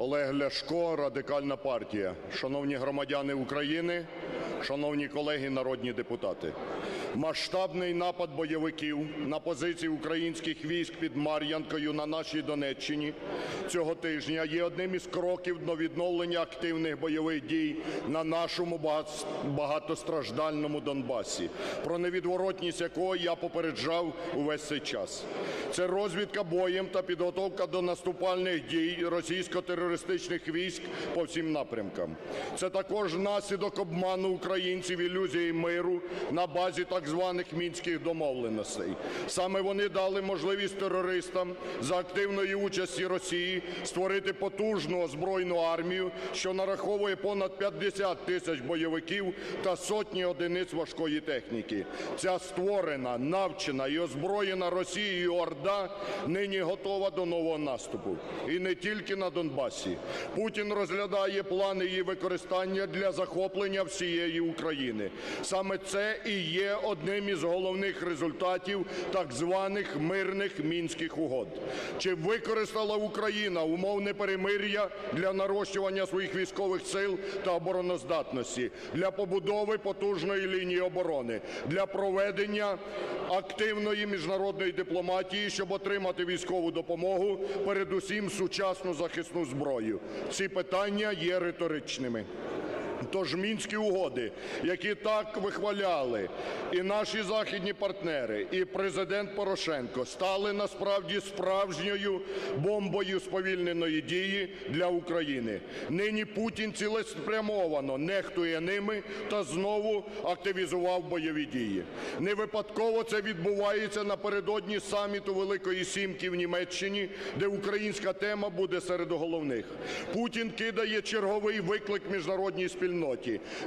Олег Ляшко, Радикальна партія. Шановні громадяни України, шановні колеги народні депутати. Масштабний напад бойовиків на позиції українських військ під Мар'янкою на нашій Донеччині цього тижня є одним із кроків до відновлення активних бойових дій на нашому багатостраждальному Донбасі, про невідворотність якого я попереджав увесь цей час. Це розвідка боєм та підготовка до наступальних дій російсько-терористичних військ по всім напрямкам. Це також наслідок обману українців ілюзії миру на базі так званих мінських домовленостей. Саме вони дали можливість терористам за активної участі Росії створити потужну озброєну армію, що нараховує понад 50 тисяч бойовиків та сотні одиниць важкої техніки. Ця створена, навчена і озброєна Росією Орда нині готова до нового наступу. І не тільки на Донбасі. Путін розглядає плани її використання для захоплення всієї України. Саме це і є одним із головних результатів так званих мирних мінських угод. Чи використала Україна умовне перемир'я для нарощування своїх військових сил та обороноздатності, для побудови потужної лінії оборони, для проведення активної міжнародної дипломатії, щоб отримати військову допомогу, передусім сучасну захисну зброю? Ці питання є риторичними. Тож мінські угоди, які так вихваляли і наші західні партнери, і президент Порошенко, стали насправді справжньою бомбою сповільненої дії для України. Нині Путін цілеспрямовано нехтує ними та знову активізував бойові дії. Не випадково це відбувається напередодні саміту Великої Сімки в Німеччині, де українська тема буде серед головних. Путін кидає черговий виклик міжнародній спільноті,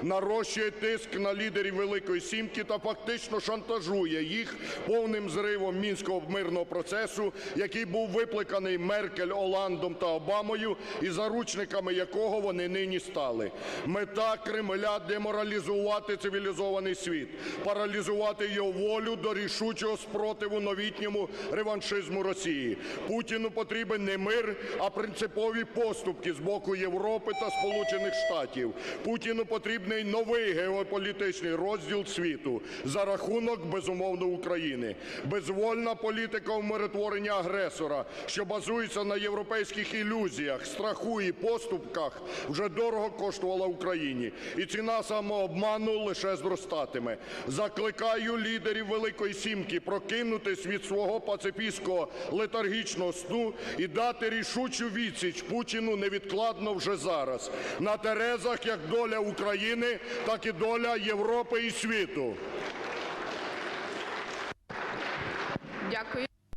нарощує тиск на лідерів Великої Сімки та фактично шантажує їх повним зривом мінського мирного процесу, який був викликаний Меркель, Оландом та Обамою, і заручниками якого вони нині стали. Мета Кремля деморалізувати цивілізований світ, паралізувати його волю до рішучого спротиву новітньому реваншизму Росії. Путіну потрібен не мир, а принципові поступки з боку Європи та Сполучених Штатів. Путіну потрібний новий геополітичний розділ світу за рахунок безумовно України. Безвольна політика умиротворення агресора, що базується на європейських ілюзіях, страху і поступках, вже дорого коштувала Україні. І ціна самообману лише зростатиме. Закликаю лідерів Великої Сімки прокинутись від свого пацифістського летаргічного сну і дати рішучу відсіч Путіну невідкладно вже зараз. На терезах як доля України, так і доля Європи і світу. Дякую.